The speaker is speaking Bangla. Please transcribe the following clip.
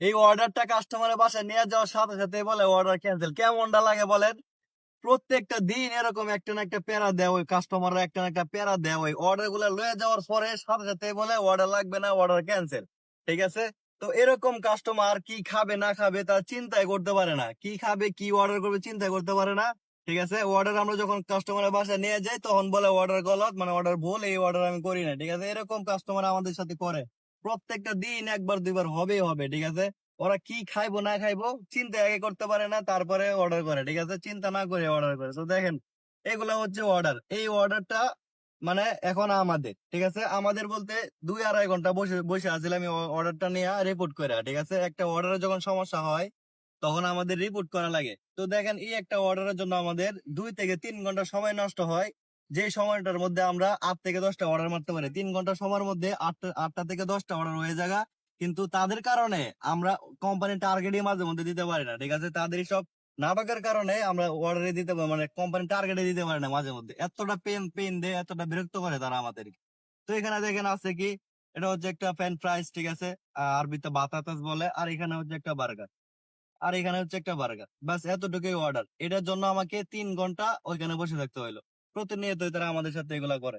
এই অর্ডারটা কাস্টমারের বাসায় নিয়ে যাওয়ার সাথে সাথে বলে অর্ডার ক্যান্সেল কেমনটা লাগে বলেন? প্রত্যেকটা দিন এরকম একটা না একটা প্যারা দেয় ওই কাস্টমাররা একটা না একটা প্যারা দেয় ওই অর্ডারগুলা লয়ে যাওয়ার পরে সাথে সাথে বলে অর্ডার লাগবে না অর্ডার ক্যান্সেল ঠিক আছে? তো এরকম কাস্টমার কি খাবে, না খাবে তার চিন্তাই করতে পারে না। কি খাবে, কি অর্ডার করবে চিন্তা করতে পারে না। ঠিক আছে? অর্ডার আমরা যখন কাস্টমারের বাসায় নিয়ে যাই, তখন বলে অর্ডার গলত মানে অর্ডার ভুল, এই অর্ডার আমি করি না। ঠিক আছে? এরকম কাস্টমার আমাদের সাথে করে। প্রত্যেকটা দিন একবার, দুইবার হবেই হবে, ঠিক আছে? ওরা কি খাইবো, না খাইবো চিন্তা আগে করতে পারে না, তারপরে অর্ডার করে, ঠিক আছে? চিন্তা না করে অর্ডার করে। তো দেখেন, এগুলা হচ্ছে অর্ডার এই অর্ডারটা মানে এখন আমাদের, ঠিক আছে? আমাদের বলতে দুই আড়াই ঘণ্টা বসে বসে আছিলাম আমি অর্ডারটা নিয়ে রিপোর্ট করে ঠিক আছে? একটা অর্ডারে যখন সমস্যা হয়, তখন আমাদের রিপোর্ট করা লাগে। তো দেখেন, এই একটা অর্ডারের জন্য আমাদের দুই থেকে তিন ঘণ্টা সময় নষ্ট হয়। যে সময়টার মধ্যে আমরা আট থেকে দশটা অর্ডার মারতে পারি, তিন ঘণ্টা সময়ের মধ্যে আটটা আটটা থেকে দশটা অর্ডার হয়ে যাগা কিন্তু তাদের কারণে আমরা কোম্পানি টার্গেটই মাঝে মধ্যে দিতে পারি না, ঠিক আছে? তাদের সব নাটকের কারণে আমরা অর্ডারে দিতে পারি মানে কোম্পানি টার্গেটে দিতে পারি না মাঝে মধ্যে। এতটা পেন পেন দেয়, এতটা বিরক্ত করে তারা আমাদেরকে। তো এখানে দেখেন আছে কি, এটা হচ্ছে একটা ফ্যান ফ্রাইস ঠিক আছে? আরবিতে বাতাতাস বলে, আর এখানে হচ্ছে একটা বার্গার আর এখানে হচ্ছে একটা বার্গার বাস এতটুকুই অর্ডার এটার জন্য আমাকে তিন ঘণ্টা ওইখানে বসে থাকতে হইল। প্রতিনিয়ত তারা আমাদের সাথে এগুলা করে।